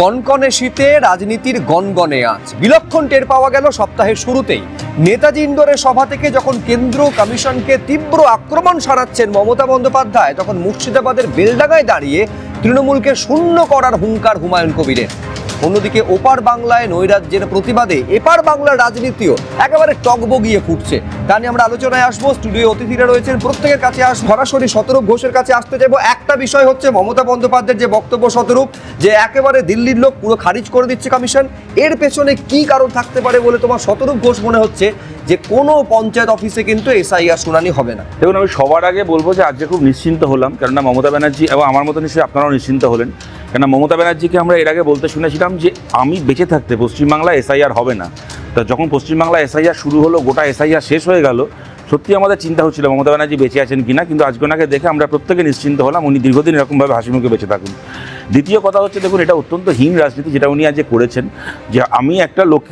কনকনে শীতে রাজনীতির গনগনে আজ বিলক্ষণ টের পাওয়া গেল সপ্তাহের শুরুতেই। নেতাজি ইন্দোরের সভা থেকে যখন কেন্দ্র কমিশনকে তীব্র আক্রমণ সারাচ্ছেন মমতা বন্দ্যোপাধ্যায়, তখন মুর্শিদাবাদের বেলডাঙায় দাঁড়িয়ে তৃণমূলকে শূন্য করার হুঙ্কার হুমায়ুন কবিরের। অন্যদিকে ওপার বাংলায় নৈরাজ্যের প্রতিবাদে এপার বাংলার রাজনীতিও একেবারে টকবগিয়ে ফুটছে। তা নিয়ে আমরা আলোচনায় আসব। স্টুডিও অতিথিরা রয়েছেন, প্রত্যেকের কাছে আস, সরাসরি শতরূপ ঘোষের কাছে আসতে যাব। একটা বিষয় হচ্ছে মমতা বন্দ্যোপাধ্যায়ের যে বক্তব্য শতরূপ, যে একেবারে দিল্লির লোক পুরো খারিজ করে দিচ্ছে কমিশন, এর পেছনে কি কারণ থাকতে পারে বলে তোমার শতরূপ ঘোষ মনে হচ্ছে যে কোনো পঞ্চায়েত অফিসে কিন্তু এসআইআর শুনানি হবে না? দেখুন, আমি সবার আগে বলব যে আজকে খুব নিশ্চিন্ত হলাম। কেননা মমতা ব্যানার্জি এবং আমার মতো নিশ্চয়ই আপনারাও নিশ্চিন্ত হলেন। কেননা মমতা ব্যানার্জিকে আমরা এর আগে বলতে শুনেছিলাম যে আমি বেঁচে থাকতে পশ্চিমবাংলা এসআইআর হবে না। তা যখন পশ্চিমবাংলা এসআইআর শুরু হলো, গোটা এসআইআর শেষ হয়ে গেল, সত্যি আমাদের চিন্তা হচ্ছিল মমতা ব্যানার্জি বেঁচে আছেন কিনা, কিন্তু আজকে ওনাকে দেখে আমরা প্রত্যেকে নিশ্চিন্ত হলাম, উনি দীর্ঘদিন এরকমভাবে হাসিমুখে বেঁচে থাকুন। দ্বিতীয় কথা হচ্ছে, দেখুন, এটা অত্যন্ত হীন রাজনীতি যেটা উনি আজ করেছেন, যে আমি একটা লোক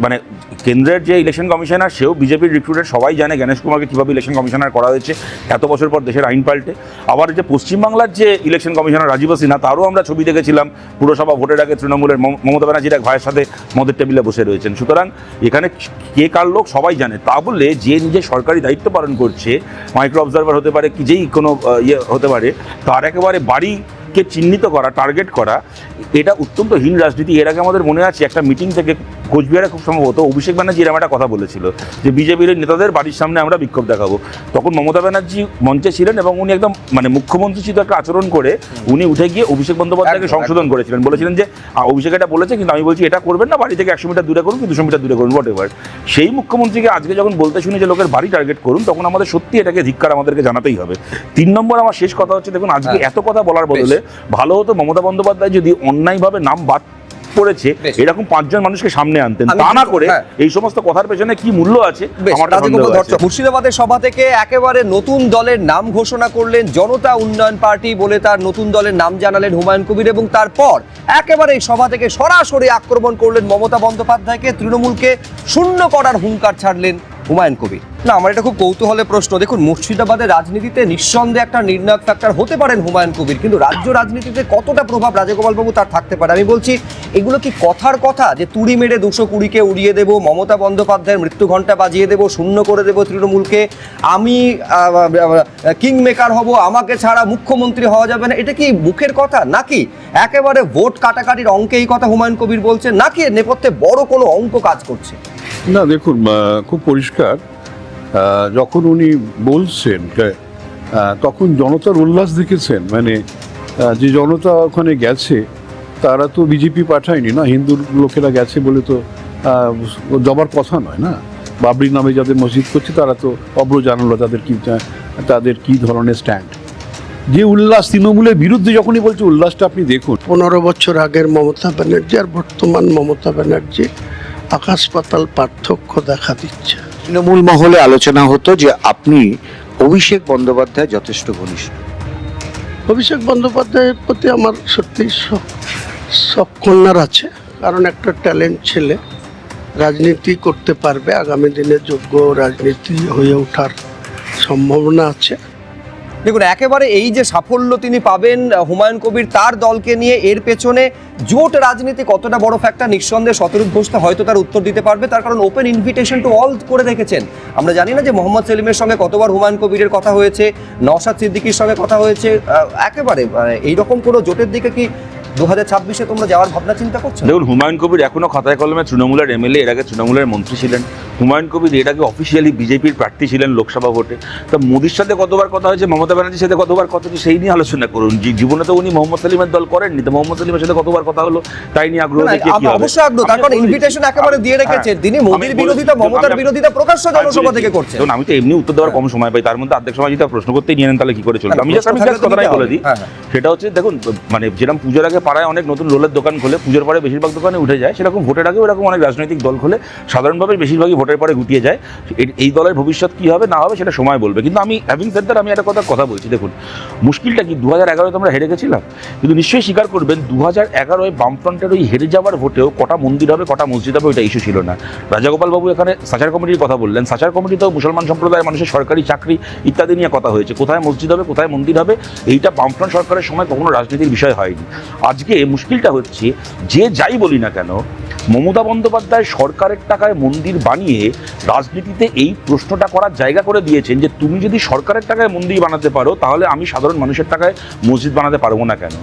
মানে কেন্দ্রের যে ইলেকশন কমিশনার সেও বিজেপির রিক্রুটের সবাই জানে গণেশ কুমারকে কীভাবে ইলেকশন কমিশনার করা হয়েছে, এত বছর পর দেশের আইন পাল্টে। আবার যে পশ্চিমবাংলার যে ইলেকশন কমিশনার রাজীব সিনহা, তারও আমরা ছবি দেখেছিলাম, পুরসভা ভোটের আগে তৃণমূলের মম- মমতা ব্যানার্জির এক ভাইয়ের সাথে মদের টেবিলে বসে রয়েছেন। সুতরাং এখানে কে কার লোক সবাই জানে। তা বললে যে নিজে সরকারি দায়িত্ব পালন করছে মাইক্রো অবজারভার হতে পারে কি যেই কোনো ইয়ে হতে পারে, তার একেবারে বাড়ি কে চিহ্নিত করা টার্গেট করা, এটা অত্যন্ত হীন রাজনীতি। এর আগে আমাদের মনে আছে, একটা মিটিং থেকে কোচবিহারে খুব সম্ভবত অভিষেক ব্যানার্জি এরকম একটা কথা বলেছিল যে বিজেপির নেতাদের বাড়ির সামনে আমরা বিক্ষোভ দেখাবো। তখন মমতা ব্যানার্জি মঞ্চে ছিলেন এবং উনি একদম মানে মুখ্যমন্ত্রী ছিল একটা আচরণ করে উনি উঠে গিয়ে অভিষেক বন্দ্যোপাধ্যায়কে সংশোধন করেছিলেন। বলেছিলেন যে অভিষেক এটা বলেছে কিন্তু আমি বলছি এটা করবেন না বাড়ি থেকে একশো মিটার দূরে করুন কি দুশো মিটার দূরে করুন হোয়াট এভার সেই মুখ্যমন্ত্রীকে আজকে যখন বলতে শুনি যে লোকের বাড়ি টার্গেট করুন তখন আমাদের সত্যি এটাকে ধিক্কার আমাদেরকে জানাতেই হবে। তিন নম্বর আমার শেষ কথা হচ্ছে দেখুন আজকে হ্যাঁ। এত কথা বলার বদলে ভালো হতো মমতা বন্দ্যোপাধ্যায় যদি অন্যায়ভাবে নাম বাদ পড়েছে এরকম পাঁচজন মানুষকে সামনে আনতেন। তা না করে হ্যাঁ। এই সমস্ত কথার পেছনে কি মূল্য আছে? মুর্শিদাবাদের সভা থেকে একেবারে নতুন দলের নাম ঘোষণা করলেন জনতা উন্নয়ন পার্টি বলে তার নতুন দলের নাম জানালেন হুমায়ুন কবির এবং তারপর একেবারে এই সভা থেকে সরাসরি আক্রমণ করলেন মমতা বন্দ্যোপাধ্যায়কে তৃণমূলকে শূন্য করার হুঙ্কার ছাড়লেন হুমায়ুন কবির। না, আমার এটা খুব কৌতূহলের প্রশ্ন। দেখুন, মুর্শিদাবাদের রাজনীতিতে নিঃসন্দেহে একটা নির্ণায়ক ফ্যাক্টর হতে পারেন হুমায়ুন কবির, কিন্তু রাজ্য রাজনীতিতে কতটা প্রভাব রাজগোপালবাবু তার থাকতে পারে? আমি বলছি, এগুলো কি কথার কথা? যে তুড়ি মেরে দুশো কুড়িকে উড়িয়ে দেবো, মমতা বন্দ্যোপাধ্যায়ের মৃত্যু ঘণ্টা বাজিয়ে দেবো, শূন্য করে দেবো তৃণমূলকে, আমি কিং মেকার হব, আমাকে ছাড়া মুখ্যমন্ত্রী হওয়া যাবে না, এটা কি মুখের কথা? নাকি একেবারে ভোট কাটাকাটির অঙ্কে এই কথা হুমায়ুন কবির বলছেন, নাকি নেপথ্যে বড় কোনো অঙ্ক কাজ করছে? না, দেখুন খুব পরিষ্কার। যখন উনি বলছেন তখন জনতার উল্লাস দেখেছেন। মানে যে জনতা ওখানে গেছে, তারা তো বিজেপি পাঠায়নি না হিন্দু লোকেরা গেছে বলে তো যাবার কথা নয় না? বাবরি নামে যাদের মসজিদ করছে, তারা তো অব্র জানালো তাদের কি তাদের কি ধরনের স্ট্যান্ড যে উল্লাস তৃণমূলের বিরুদ্ধে যখনই বলছে, উল্লাসটা আপনি দেখুন। পনেরো বছর আগের মমতা ব্যানার্জি আর বর্তমান মমতা ব্যানার্জি আকাশ পাতাল পার্থক্য দেখা দিচ্ছে। তৃণমূল মহলে আলোচনা হতো যে আপনি অভিষেক বন্দ্যোপাধ্যায় যথেষ্ট ঘনিষ্ঠ। অভিষেক বন্দ্যোপাধ্যায়ের প্রতি আমার সত্যি সব কন্যার আছে কারণ একটা ট্যালেন্ট ছেলে রাজনীতি করতে পারবে আগামী দিনে যোগ্য রাজনীতি হয়ে ওঠার সম্ভাবনা আছে। দেখুন, একেবারে এই যে সাফল্য তিনি পাবেন হুমায়ুন কবির তার দলকে নিয়ে, এর পেছনে জোট রাজনীতি কতটা বড় ফ্যাক্টর নিঃসন্দেহে শতরূপ ঘোষটা হয়তো তার উত্তর দিতে পারবে। তার কারণ ওপেন ইনভিটেশন টু অল করে রেখেছেন। আমরা জানি না যে মোহাম্মদ সেলিমের সঙ্গে কতবার হুমায়ুন কবিরের কথা হয়েছে, নওশাদ সিদ্দিকির সঙ্গে কথা হয়েছে একেবারে এইরকম কোনো জোটের দিকে কি দু হাজার ছাব্বিশে তোমরা যাওয়ার ভাবনা চিন্তা করছ? দেখুন হুমায়ুন কবির এখনও খাতায় কলমে তৃণমূলের এমএলএ এর আগে তৃণমূলের মন্ত্রী ছিলেন। হুমায়ুন কবির এর আগে অফিসিয়ালি বিজেপির প্রার্থী ছিলেন লোকসভা ভোটে। তা মোদির সাথে কতবার কথা হয়েছে মমতা ব্যানার্জির সাথে কতবার কথা সেই নিয়ে আলোচনা করুন। জীবনে তো উনি মোহাম্মদ সালিমের দল করেননি তো মোহাম্মদ সালিমের সাথে কতবার কথা হলো তাই নিয়ে আগ্রহ না, দেখিয়ে কি হবে? অবশ্যই আগ্রহ তার কারণ ইনভিটেশন একেবারে দিয়ে হ্যাঁ, রেখেছেন। তিনি মোদির বিরোধিতা মমতার বিরোধিতা প্রকাশ্য জনসভা থেকে করছেন। দেখুন, আমি তো এমনি উত্তর দেওয়ার কম সময় পাই তার মধ্যে অর্ধেক সময় যদি প্রশ্ন করতেই নিয়ে নেন তাহলে কি করে চলবে? আমি জাস্ট আমি তো কথাটাই বলে দিই। হ্যাঁ, হ্যাঁ। সেটা হচ্ছে দেখুন মানে যেরকম পুজোর আগে পাড়ায় অনেক নতুন রোলের দোকান খোলে, পুজোর পরে বেশিরভাগ দোকানে উঠে যায়। সেরকম ভোটের আগেও এরকম অনেক রাজনৈতিক দল খোলে। সাধারণভাবে বেশিরভাগই ভোটের পরে গুটিয়ে যায়। এই দলের ভবিষ্যৎ কি হবে, না হবে সেটা সময় বলবে। কিন্তু আমি হ্যাভিং দ্যাট আমি একটা কথা কথা বলছি। দেখুন, মুশকিলটা কি? দু হাজার এগারোতে আমরা হেরে গেছিলাম। কিন্তু নিশ্চয়ই স্বীকার করবেন দু হাজার এগারোয় বামফ্রন্টের ওই হেরে যাওয়ার ভোটেও কটা মন্দির হবে, কটা মসজিদ হবে, ওইটা ইস্যু ছিল না। রাজাগোপাল বাবু এখানে সাচার কমিটির কথা বললেন। সাচার কমিটিতেও মুসলমান সম্প্রদায়ের মানুষের সরকারি চাকরি ইত্যাদি নিয়ে কথা হয়েছে। কোথায় মসজিদ হবে, কোথায় মন্দির হবে, এইটা বামফ্রন্ট সরকারের সময় কখনো রাজনীতির বিষয় হয়নি। আজকে মুশকিলটা হচ্ছে, যে যাই বলি না কেন, মমতা বন্দ্যোপাধ্যায় সরকারের টাকায় মন্দির বানিয়ে রাজনীতিতে এই প্রশ্নটা করার জায়গা করে দিয়েছেন যে তুমি যদি সরকারের টাকায় মন্দির বানাতে পারো, তাহলে আমি সাধারণ মানুষের টাকায় মসজিদ বানাতে পারব না কেন?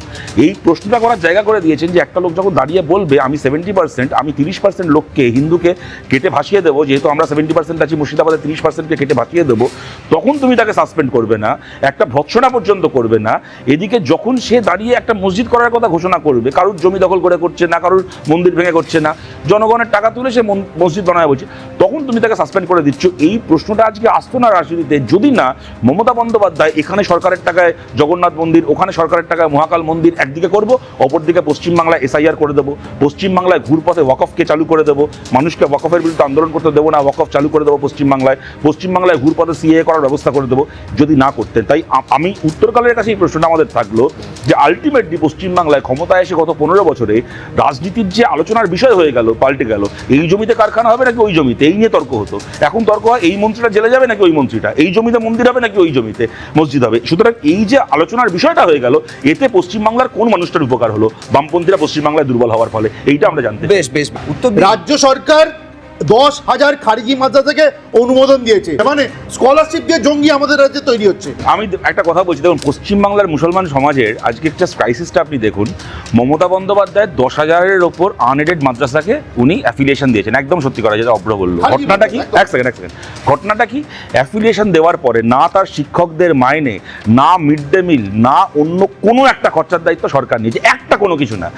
এই প্রশ্নটা করার জায়গা করে দিয়েছেন যে একটা লোক যখন দাঁড়িয়ে বলবে, আমি সেভেন্টি পার্সেন্ট আমি তিরিশ পার্সেন্ট লোককে, হিন্দুকে কেটে ভাসিয়ে দেবো, যেহেতু আমরা সেভেন্টি পার্সেন্ট আছি, মুর্শিদাবাদে তিরিশ পার্সেন্টকে কেটে ভাসিয়ে দেবো, তখন তুমি তাকে সাসপেন্ড করবে না, একটা ভৎসনা পর্যন্ত করবে না। এদিকে যখন সে দাঁড়িয়ে একটা মসজিদ করার কথা ঘোষণা করবে। কারুর জমি দখল করে করছে না, কারুর মন্দির ভেঙে করছে না। জনগণের টাকা তুলে সে মসজিদ বানায় বলছে। তখন তুমি তাকে সাসপেন্ড করে দিচ্ছ। এই প্রশ্নটা আজকে আসতো না রাজনীতিতে যদি না, মমতা বন্দ্যোপাধ্যায় এখানে সরকারের টাকায় জগন্নাথ মন্দির, ওখানে সরকারের টাকায় মহাকাল মন্দির একদিকে করব, অপরদিকে পশ্চিমবাংলায় এসআইআর করে দেবো। পশ্চিমবাংলায় ঘুরপথে ওয়াকফকে চালু করে দেবো। মানুষকে ওয়াকফের বিরুদ্ধে আন্দোলন করতে দেবো না, ওয়াকফ চালু করে দেবো পশ্চিমবাংলায়। পশ্চিমবাংলায় ঘুরপথে সিএ করার ব্যবস্থা করে দেবো, যদি না করতেন। তাই আমি উত্তরকালের কাছে এই প্রশ্নটা আমাদের থাকল যে আলটিমেটলি পশ্চিমবাংলায় ক্ষমতায় এসে গত পনেরো বছরে রাজনীতির যে আলোচনার বিষয় হয়ে গেল পাল্টে গেল এই জমিতে কারখানা হবে নাকি ওই জমিতে? এই নিয়ে তর্ক হতো। এখন তর্ক হয় এই মন্ত্রীটা জেলে যাবে নাকি ওই মন্ত্রীটা? এই জমিতে মন্দির হবে নাকি ওই জমিতে? মসজিদ হবে। সুতরাং এই যে আলোচনার বিষয়টা হয়ে গেল এতে পশ্চিমবাংলার কোন মানুষটার উপকার হলো? বামপন্থীরা পশ্চিমবাংলায় দুর্বল হওয়ার ফলে এইটা আমরা জানতে বেশ বেশ। উত্তর রাজ্য সরকার দশ হাজার খারিজি মাদ্রাসাকে অনুমোদন দিয়েছে। মানে স্কলারশিপ দিয়ে জঙ্গি আমাদের রাজ্যে তৈরি হচ্ছে। আমি একটা কথা বলছি। দেখুন পশ্চিমবাংলার মুসলমান সমাজের আজকে একটা ক্রাইসিসটা আপনি দেখুন। মমতা বন্দ্যোপাধ্যায় দশ হাজারের ওপর আনএডেড মাদ্রাসাকে উনি অ্যাফিলিয়েশন দিয়েছেন। একদম সত্যি করা যেটা অব্র বলল। ঘটনাটা কি? এক সেকেন্ড এক সেকেন্ড ঘটনাটা কি? অ্যাফিলিয়েশন দেওয়ার পরে না তার শিক্ষকদের মাইনে না মিড ডে মিল না অন্য কোনো একটা খরচার দায়িত্ব সরকার নিয়েছে। একটা কোনো কিছু না।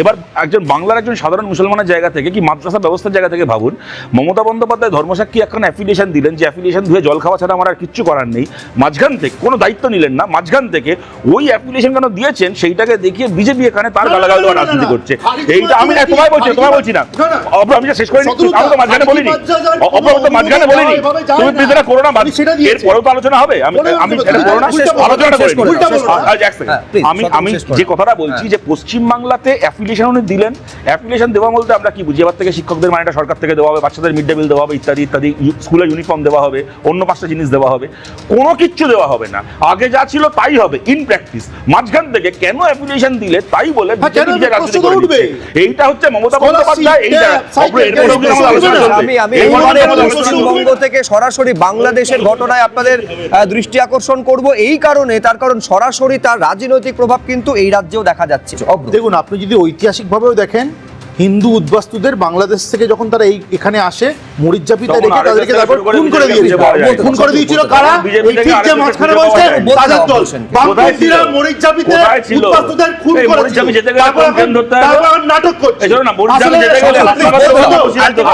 এবার একজন বাংলার একজন সাধারণ মুসলমানের জায়গা থেকে কি মাদ্রাসা ব্যবস্থার জায়গা থেকে ভাবুন মমতা বন্দ্যোপাধ্যায় ধর্মসাক্ষী এখন অ্যাফিলিয়েশন দিলেন যে অ্যাফিলিয়েশন ধুয়ে জল খাওয়া ছাড়া আমার আর কিচ্ছু করার নেই। মাঝখান থেকে কোনো দায়িত্ব নিলেন না মাঝখান থেকে ওই অ্যাফিলিয়েশন কেন দিয়েছেন সেইটাকে দেখিয়ে বিজেপি এখানে তার গালাগাল দেওয়া না, না, রাজনীতি করছে। এইটা আমি না তোমায় বলছি তোমায় বলছি না। আমি শেষ করে নিচ্ছি আমি তো মাঝখানে বলিনি। আমি তো মাঝখানে বলিনি। তুমি না। প্লিজ এটা করো না আমি এর পরেও তো আলোচনা হবে। আমি আমি এটা করো না উল্টা আলোচনা করে। হ্যাঁ, আমি আমি যে কথাটা বলছি যে পশ্চিমবাংলাতে অ্যাফিলিয়েশন উনি দিলেন অ্যাফিলিয়েশন দেওয়া বলতে আমরা কি বুঝি? এবার থেকে শিক্ষকদের মানেটা সরকার থেকে দেওয়া হবে বাচ্চাদের মিড ডে মিল দেওয়া হবে ইত্যাদি ইত্যাদি স্কুলে ইউনিফর্ম দেওয়া হবে অন্য পাঁচটা জিনিস দেওয়া হবে। কোনো কিচ্ছু দেওয়া হবে না। আগে যা ছিল তাই হবে ইন প্র্যাকটিস মাঝখান থেকে কেন অ্যাফিলিয়েশন দিলে তাই বলে হ্যাঁ। এইটা হচ্ছে মমতা বন্দ্যোপাধ্যায় এইটা। পশ্চিমবঙ্গ থেকে সরাসরি বাংলাদেশের ঘটনায় আপনাদের দৃষ্টি আকর্ষণ করব। এই কারণে তার কারণ সরাসরি তার রাজনৈতিক প্রভাব কিন্তু এই রাজ্যেও দেখা যাচ্ছে। দেখুন আপনি যদি ঐতিহাসিকভাবেও দেখেন হিন্দু উদ্বাস্তুদের বাংলাদেশ থেকে যখন তারা এই এখানে আসে মরিচাপিতে রেখে তাদেরকে তারপর খুন করে দিয়েছিল। খুন করে দিয়েছিল কারা এই ঠিক যে মাঝখানে বলছে তাদের দল। বামপন্থীরা? মরিচাপিতে উদ্বাস্তুদের খুন করেছিল। গেলে তারপর? তারপর নাটক করছে। না,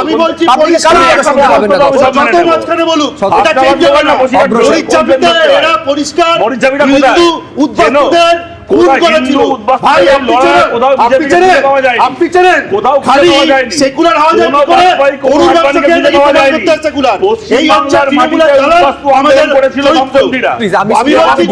আমি। বলছি মাঝখানে বলুক এটা ঠিক বসিয়ে মরিচাপিতে এরা পরিষ্কার? হিন্দু উদ্বাস্তুদের খুন করেছিল ভাই আপনি চেনেন? আপনি চেনেন? খালি সেকুলার কি করে? অরুণ প্রমাণ করতে আসছে সেকুলার। এই হচ্ছে তৃণমূলের আমাদের চরিত্র। আমি ভাবছি।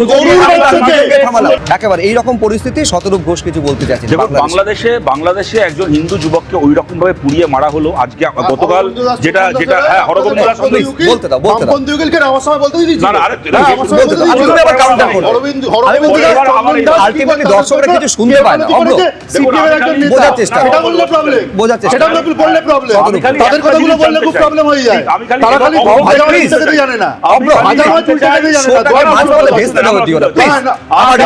একেবারে এই রকম পরিস্থিতি শতরূপ ঘোষ কিছু বলতে চাচ্ছেন বাংলাদেশে। বাংলাদেশে বাংলাদেশে একজন হিন্দু যুবককে ওই রকম ভাবে পুড়িয়ে মারা হলো আজকে গতকাল যেটা যেটা হ্যাঁ হরগোবিন্দ দাস বামপন্থী চন্দ্র- উকিল, বলতে দাও, বলতে দাও। বামপন্থী উকিলকে বলতে দিয়েছিল। না, না, আরে- না, বলতে দাও। আমি আবার counter করো। হরগোবিন্দ- আমি দাস, করতে দর্শকরা কিছু শুনতে পায় না। নেতা। বোঝার চেষ্টা সেটা করো। বললে problem। বোঝার চেষ্টা সেটা করো। বললে খালি তাদের কথাগুলো বললে খুব problem হয়ে যায়। তারা খালি এটা- মাছ please, খেতে জানে না। খালি ভাজা উল্টে জানে না। মাঝ বসে বলে ভেস্তে দাও দিও না। না, আমার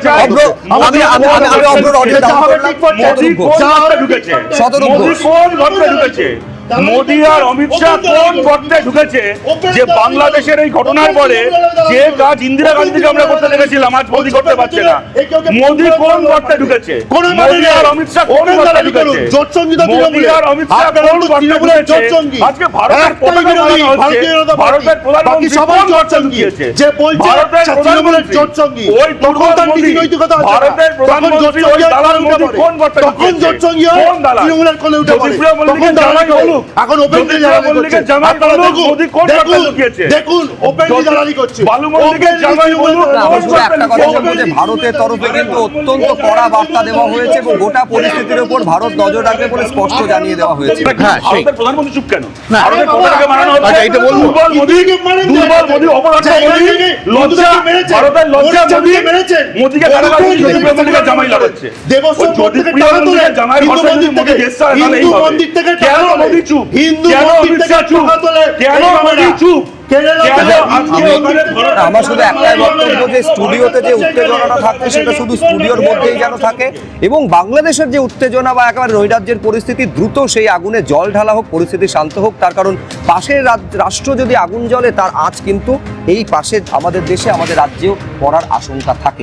চাই? অব্র, আমি আমি আমি এটা করলাম। ঠিক for মোদি। কোন যা ঢুকেছে ঠিক for chat। শতরূপ মোদি ঘোষ। কোন গর্তে ঢুকেছে মোদি আর অমিত শাহ কোন গর্তে ঢুকেছে? যে বাংলাদেশের এই ঘটনার পরে যে কাজ ইন্দিরা গান্ধীকে আমরা করতে দেখেছিলাম আজ মোদি করতে পারছে না। মোদি কোন গর্তে ঢুকেছে? মোদি আর অমিত শাহ কোন গর্তে ঢুকেছে? মোদি আর অমিত শাহ কোন গর্তে ঢুকেছে? আজকে ভারতের বিরোধী, লাগানো হচ্ছে। ভারতের প্রধানমন্ত্রী সবাই গর্তে ঢুকিয়েছে যে বলছে তৃণমূলের জোটসঙ্গী। ওই তখন দুর্বল তার মোদি, নীতি নৈতিকতা আছে ভারতের প্রধানমন্ত্রী ওই দালাল মোদি কোন গর্তে? জোটসঙ্গী কোন দালাল? তৃণমূলের কোলে উঠে পড়ে। তখন দালালি জামাই করে। বলুন। বলুক। এখন ওপেনলি জ্যোতিপ্রিয়া করছে জামাই বলুক, মোদি কোন দেখুন বার্তা লুকিয়েছে? দেখুন ওপেনলি জ্যোতি- করছে বালু মল্লিকের জামাই বলুক, একটা কথা বলব যে ভারতের তরফে কিন্তু অত্যন্ত কড়া বার্তা দেওয়া হয়েছে এবং গোটা পরিস্থিতির উপর ভারত নজর রাখবে বলে স্পষ্ট জানিয়ে দেওয়া হয়েছে হ্যাঁ, ভারতের প্রধানমন্ত্রী চুপ কেন না, ভারতের আরে প্রধানকে মানানো হচ্ছে আচ্ছা, এটা বলব। দুর্বল মোদি মোদিকে মারেন দুর্বল মোদি অপরাধ জায়গায় মোদি লজ্জা ভারতের লজ্জা মোদি মেরেছেন। মোদিকে কারাগারে জামাই লাগাচ্ছে দেবস্ব তোলে। মল্লিকের জামাই যদি মোদি গেস্ট হয় তাহলে মন্দির থেকে কেন মোদি চুপ। হিন্দু থেকে চুপ? কেন। চুপ? থেকে আমার শুধু একটাই বক্তব্য যে স্টুডিওতে যে উত্তেজনাটা থাকছে সেটা শুধু স্টুডিওর মধ্যেই যেন থাকে এবং বাংলাদেশের যে উত্তেজনা বা একেবারে নৈরাজ্যের পরিস্থিতি দ্রুত সেই আগুনে জল ঢালা হোক পরিস্থিতি শান্ত হোক তার কারণ পাশের রাষ্ট্র যদি আগুন জ্বলে তার আজ কিন্তু এই পাশে আমাদের দেশে আমাদের রাজ্যেও পড়ার আশঙ্কা থাকে।